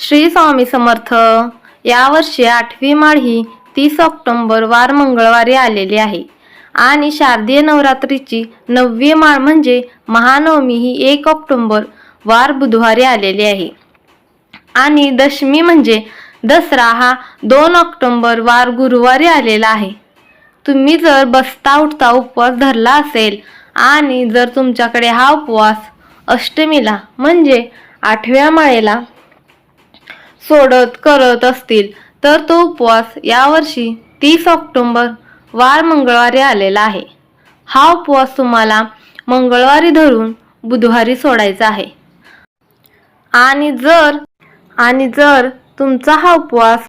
श्री स्वामी समर्थ. यावर्षी आठवी माळ ही तीस ऑक्टोंबर वार मंगळवारी आलेली आहे. आणि शारदीय नवरात्रीची नववी माळ म्हणजे महानवमी ही एक ऑक्टोंबर वार बुधवारी आलेली आहे. आणि दशमी म्हणजे दसरा हा दोन ऑक्टोंबर वार गुरुवारी आलेला आहे. तुम्ही जर बसता उठता उपवास धरला असेल आणि जर तुमच्याकडे हा उपवास अष्टमीला म्हणजे आठव्या माळेला सोडत करत असतील तर तो उपवास यावर्षी तीस ऑक्टोंबर वार मंगळवारी आलेला आहे. हा उपवास तुम्हाला मंगळवारी धरून बुधवारी सोडायचा आहे. आणि जर आणि जर तुमचा हा उपवास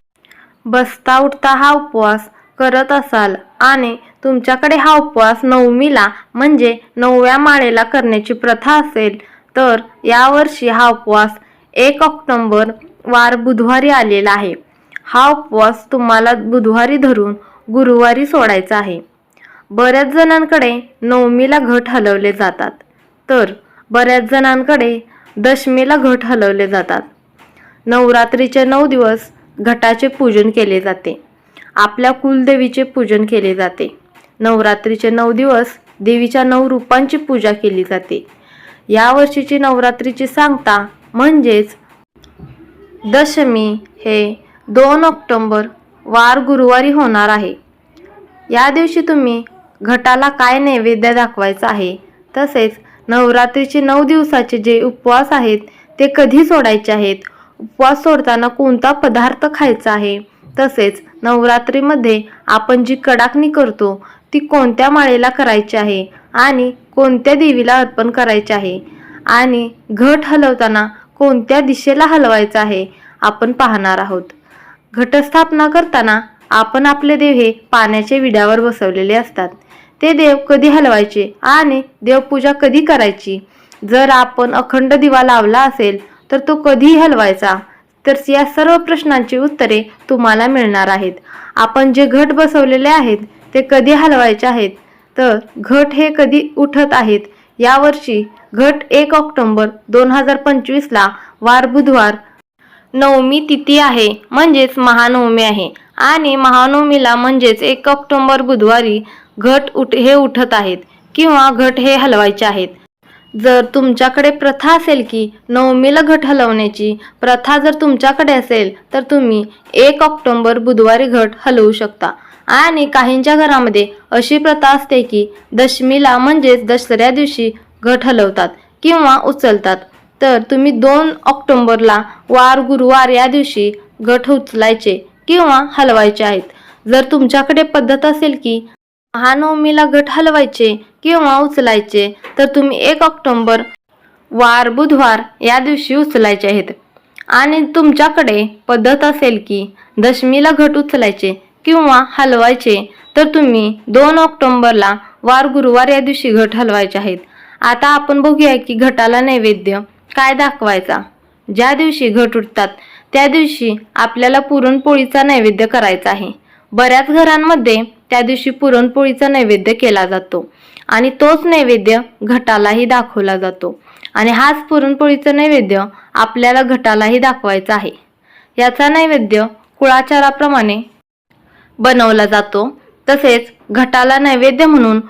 बसता उठता हा उपवास करत असाल आणि तुमच्याकडे हा उपवास नवमीला म्हणजे नवव्या माळेला करण्याची प्रथा असेल तर यावर्षी हा उपवास एक ऑक्टोंबर वार बुधवारी आलेला आहे. हा उपवास तुम्हाला बुधवारी धरून गुरुवारी सोडायचा आहे. बऱ्याच जणांकडे नवमीला घट हलवले जातात तर बऱ्याच जणांकडे दशमीला घट हलवले जातात. नवरात्रीचे नऊ दिवस घटाचे पूजन केले जाते. आपल्या कुलदेवीचे पूजन केले जाते. नवरात्रीचे नऊ दिवस देवीच्या नऊ रूपांची पूजा केली जाते. यावर्षीची नवरात्रीची सांगता म्हणजेच दशमी हे दोन ऑक्टोंबर वार गुरुवारी होणार आहे. या दिवशी तुम्ही घटाला काय नैवेद्य दाखवायचं आहे? तसेच नवरात्रीचे नऊ दिवसाचे जे उपवास आहेत ते कधी सोडायचे आहेत? उपवास सोडताना कोणता पदार्थ खायचा आहे? तसेच नवरात्रीमध्ये आपण जी कडाकणी करतो ती कोणत्या माळेला करायची आहे? आणि कोणत्या देवीला अर्पण करायचे आहे? आणि घट हलवताना कोणत्या दिशेला हलवायचं आहे आपण पाहणार आहोत. घटस्थापना करताना आपण आपले देव हे पाण्याच्या विड्यावर बसवलेले असतात. ते देव कधी हलवायचे आणि देवपूजा कधी करायची? जर आपण अखंड दिवा लावला असेल तर तो कधी हलवायचा? तर या सर्व प्रश्नांची उत्तरे तुम्हाला मिळणार आहेत. आपण जे घट बसवलेले आहेत ते कधी हलवायचे आहेत? तर घट हे कधी उठत आहेत? यावर्षी घट एक ऑक्टोंबर दोन हजार पंचवीसला वार बुधवार नवमी तिथी आहे म्हणजेच महानवमी आहे. आणि महानवमीला म्हणजेच एक ऑक्टोंबर बुधवारी घट उठ हे उठत आहेत किंवा घट हे हलवायचे आहेत. जर तुमच्याकडे प्रथा असेल की नवमीला घट हलवण्याची प्रथा जर तुमच्याकडे असेल तर तुम्ही एक ऑक्टोंबर बुधवारी घट हलवू शकता. आणि काहींच्या घरामध्ये अशी प्रथा असते की दशमीला म्हणजेच दसऱ्या दिवशी घट हलवतात किंवा उचलतात. तर तुम्ही दोन ऑक्टोंबरला वार गुरुवार या दिवशी घट उचलायचे किंवा हलवायचे आहेत. जर तुमच्याकडे पद्धत असेल की महानवमीला घट हलवायचे किंवा उचलायचे तर तुम्ही एक ऑक्टोंबर वार बुधवार या दिवशी उचलायचे आहेत. आणि तुमच्याकडे पद्धत असेल की दशमीला घट उचलायचे किंवा हलवायचे तर तुम्ही दोन ऑक्टोंबरला वार गुरुवार या दिवशी घट हलवायचे आहेत. आता आपण बघूया की घटाला नैवेद्य काय दाखवायचा. ज्या दिवशी घट उठतात त्या दिवशी आपल्याला पुरणपोळीचा नैवेद्य करायचा आहे. बऱ्याच घरांमध्ये त्या दिवशी पुरणपोळीचा नैवेद्य केला जातो आणि तोच नैवेद्य घटालाही दाखवला जातो. आणि हाच पुरणपोळीचा नैवेद्य आपल्याला घटालाही दाखवायचा आहे. याचा नैवेद्य कुळाचाराप्रमाणे बनवला जातो. तसेच घटाला नैवेद्य म्हणून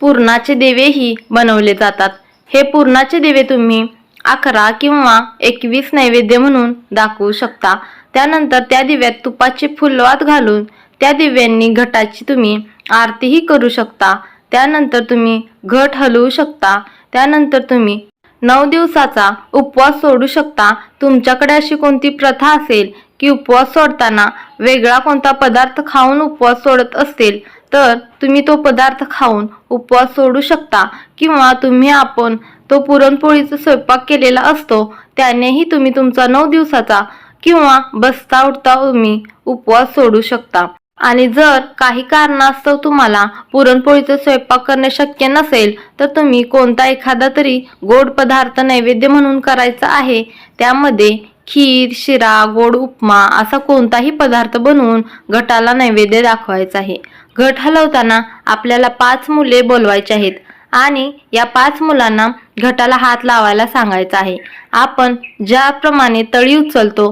पूर्णाचे दिवेही बनवले जातात. हे पूर्णाचे दिवे तुम्ही अकरा किंवा एकवीस नैवेद्य म्हणून दाखवू शकता. त्यानंतर त्या दिव्यात तुपाची फुलवात घालून त्या दिव्यांनी घटाची तुम्ही आरतीही करू शकता. त्यानंतर तुम्ही घट हलवू शकता. त्यानंतर तुम्ही नऊ दिवसाचा उपवास सोडू शकता. तुमच्याकडे अशी कोणती प्रथा असेल की उपवास सोडताना वेगळा कोणता पदार्थ खाऊन उपवास सोडत असतील तर तुम्ही तो पदार्थ खाऊन उपवास सोडू शकता किंवा तुम्ही आपण तो पुरणपोळीचा स्वयंपाक केलेला असतो त्यानेही तुम्ही तुमचा नऊ दिवसाचा किंवा बसता उठता तुम्ही उपवास सोडू शकता. आणि जर काही कारणास्तव तुम्हाला पुरणपोळीचा स्वयंपाक करणे शक्य नसेल तर तुम्ही कोणता एखादा तरी गोड पदार्थ नैवेद्य म्हणून करायचा आहे त्यामध्ये खीर शिरा गोड उपमा असा कोणताही पदार्थ बनवून घटाला नैवेद्य दाखवायचा आहे. घट हलवताना आपल्याला पाच मुले बोलवायची आहेत आणि या पाच मुलांना घटाला हात लावायला सांगायचा आहे. आपण ज्याप्रमाणे तळी उचलतो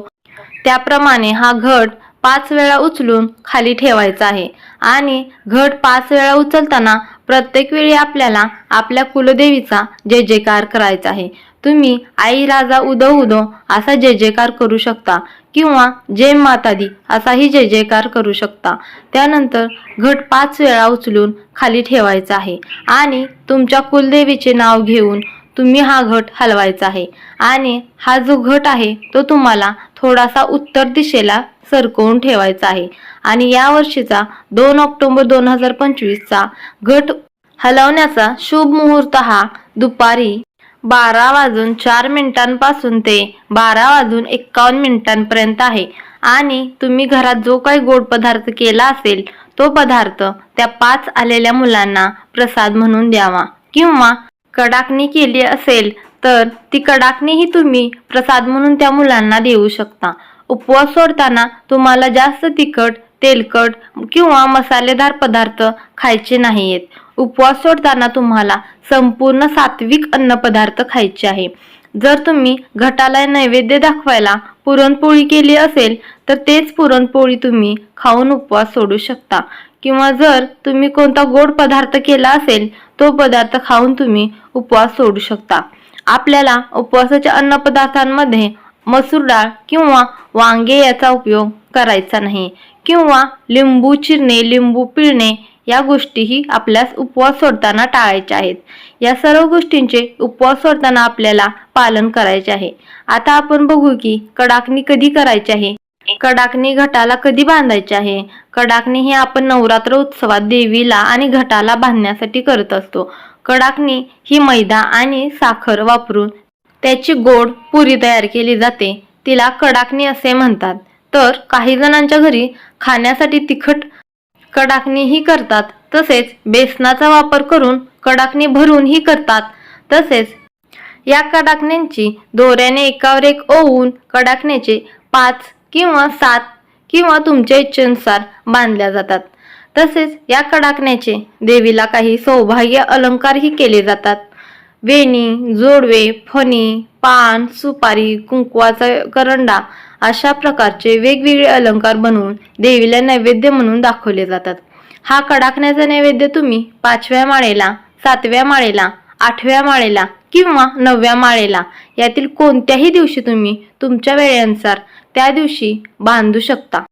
त्याप्रमाणे हा घट पाच वेळा उचलून खाली ठेवायचा आहे. आणि घट पाच वेळा उचलताना प्रत्येक वेळी आपल्याला आपल्या कुलदेवीचा जय जयकार करायचा आहे. तुम्ही आई राजा उदो उदो असा जय जयकार करू शकता. किंवा जय माता दी असाही जय जयकार करू शकता. त्यानंतर घट पाच वेळा उचलून खाली ठेवायचा आहे. आणि तुमच्या कुलदेवीचे नाव घेऊन तुम्ही हा घट हलवायचा आहे. आणि हा जो घट आहे तो तुम्हाला थोडासा उत्तर दिशेला सरकवून ठेवायचा आहे. आणि या वर्षीचा दोन ऑक्टोबर दोन हजार पंचवीसचा घट हलवण्याचा शुभ मुहूर्त हा दुपारी बारा वाजून चार मिनिटांपासून ते बारा वाजून एक्कावन्न मिनिटांपर्यंत आहे. आणि तुम्ही घरात जो काही गोड पदार्थ केला असेल तो पदार्थ त्या पाच आलेल्या मुलांना प्रसाद म्हणून द्यावा. किंवा कडाकणी केली असेल तर ती कडाकणीही तुम्ही प्रसाद म्हणून त्या मुलांना देऊ शकता. उपवास सोडताना तुम्हाला जास्त तिखट तेलकट किंवा मसालेदार पदार्थ खायचे नाहीयेत. उपवास सोडताना तुम्हाला संपूर्ण सात्विक अन्नपदार्थ खायचे आहे. जर तुम्ही घटाला नैवेद्य दाखवायला पुरणपोळी केली असेल तर तेच पुरणपोळी तुम्ही खाऊन उपवास सोडू शकता. किंवा जर तुम्ही कोणता गोड पदार्थ केला असेल तो पदार्थ खाऊन तुम्ही उपवास सोडू शकता. आपल्याला उपवासाच्या अन्नपदार्थांमध्ये मसूर डाळ किंवा वांगे याचा उपयोग करायचा नाही. किंवा लिंबू चिरणे लिंबू पिळणे या गोष्टीही आपल्यास उपवास सोडताना टाळायच्या आहेत. या सर्व गोष्टींचे उपवास सोडताना आपल्याला पालन करायचे आहे. आता आपण बघू की कडाकणी कधी करायची आहे? कडाकणी घटाला कधी बांधायची आहे? कडाकणी हे आपण नवरात्र उत्सवात देवीला आणि घटाला बांधण्यासाठी करत असतो. कडाकणी ही मैदा आणि साखर वापरून त्याची गोड पुरी तयार केली जाते. तिला कडाकणी असे म्हणतात. तर काही जणांच्या घरी खाण्यासाठी तिखट कडाकणीही करतात. तसेच बेसनाचा वापर करून कडाकणी भरूनही करतात. तसेच या कडाकण्यांची दोऱ्याने एकावर एक ओवून कडाकण्याचे पाच किंवा सात किंवा तुमच्या इच्छेनुसार बांधल्या जातात. तसेच या कडाकण्याचे देवीला काही सौभाग्य अलंकारही केले जातात. वेणी जोडवे फणी पान सुपारी कुंकवाचा करंडा अशा प्रकारचे वेगवेगळे अलंकार बनवून देवीला नैवेद्य म्हणून दाखवले जातात. हा कडाकण्याचा नैवेद्य तुम्ही पाचव्या माळेला सातव्या माळेला आठव्या माळेला किंवा नवव्या माळेला यातील कोणत्याही दिवशी तुम्ही तुमच्या वेळेनुसार त्या दिवशी बांधू शकता.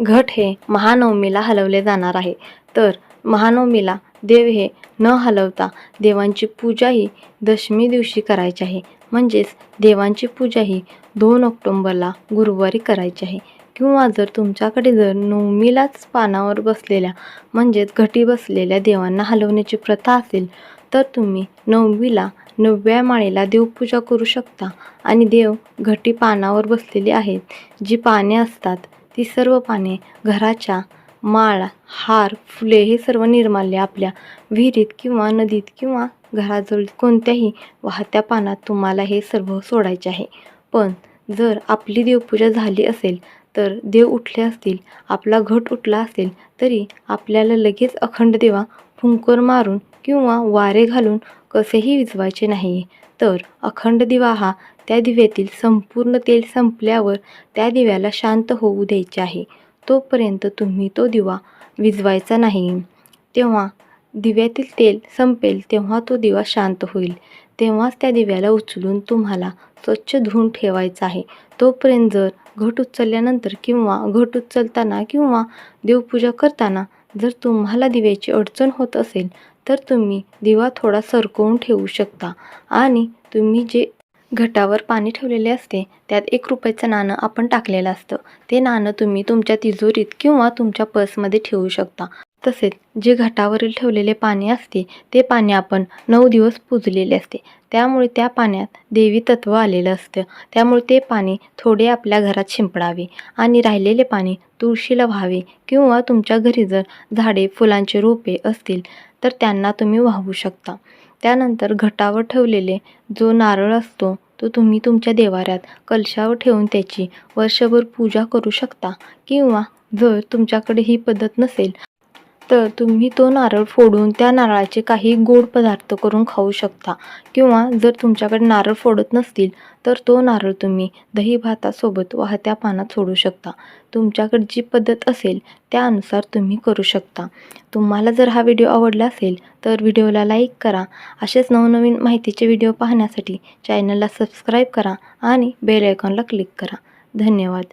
घट हे महानवमीला हलवले जाणार आहे. तर महानवमीला देव हे न हलवता देवांची पूजा ही दशमी दिवशी करायची आहे. म्हणजेच देवांची पूजा ही दोन ऑक्टोंबरला गुरुवारी करायची आहे. किंवा जर तुमच्याकडे जर नवमीलाच पानावर बसलेल्या म्हणजेच घटी बसलेल्या देवांना हलवण्याची प्रथा असेल तर तुम्ही नवमीला नवव्या माळेला देवपूजा करू शकता. आणि देव घटी पानावर बसलेली आहेत. जी पाने असतात ती सर्व पाने घराच्या माळ हार फुले हे सर्व निर्माल्य आपल्या विहिरीत किंवा नदीत किंवा घराजवळ कोणत्याही वाहत्या पानात तुम्हाला हे सर्व सोडायचे आहे. पण जर आपली देवपूजा झाली असेल तर देव उठले असतील आपला घट उठला असेल तरी आपल्याला लगेच अखंड देवा फुंकर मारून किंवा वारे घालून कसेही विजवायचे नाही. तर अखंड दिवा हा त्या दिव्यातील संपूर्ण तेल संपल्यावर त्या दिव्याला शांत होऊ द्यायचे आहे. तोपर्यंत तुम्ही तो दिवा विझवायचा नाही. तेव्हा दिव्यातील तेल संपेल तेव्हा तो दिवा शांत होईल. तेव्हाच त्या दिव्याला उचलून तुम्हाला स्वच्छ धुवून ठेवायचा आहे. तोपर्यंत जर घट उचलल्यानंतर किंवा घट उचलताना किंवा देवपूजा करताना जर तुम्हाला दिव्याची अडचण होत असेल तर तुम्ही दिवा थोडा सरकवून ठेवू शकता. आणि तुम्ही जे घटावर पाणी ठेवलेले असते त्यात एक रुपयाचं नाणं आपण टाकलेलं असतं. ते नाणं तुम्ही तुमच्या तिजोरीत किंवा तुमच्या पर्समध्ये ठेवू शकता. तसेच जे घटावरील ठेवलेले पाणी असते ते पाणी आपण नऊ दिवस पुजलेले असते. त्यामुळे त्या पाण्यात देवी तत्व आलेलं असतं. त्यामुळे ते पाणी थोडे आपल्या घरात शिंपडावे आणि राहिलेले पाणी तुळशीला व्हावे किंवा तुमच्या घरी जर झाडे फुलांचे रोपे असतील तर त्यांना तुम्ही वाहू शकता. त्यानंतर घटावर ठेवलेले जो नारळ असतो तो तुम्ही तुमच्या देवाऱ्यात कलशावर ठेवून त्याची वर्षभर पूजा करू शकता किंवा जर तुमच्याकडे ही पद्धत नसेल तर तुम्ही तो नारळ फोडून त्या नारळाचे काही गोड पदार्थ करून खाऊ शकता. किंवा जर तुमच्याकडे नारळ फोडत नसतील तर तो नारळ तुम्ही दही भातासोबत वाहत्या पानात सोडू शकता. तुमच्याकडे जी पद्धत असेल त्यानुसार तुम्ही करू शकता. तुम्हाला जर हा व्हिडिओ आवडला असेल तर व्हिडिओला लाईक करा. असेच नवनवीन माहितीचे व्हिडिओ पाहण्यासाठी चॅनलला सबस्क्राईब करा आणि बेल आयकॉनला क्लिक करा. धन्यवाद.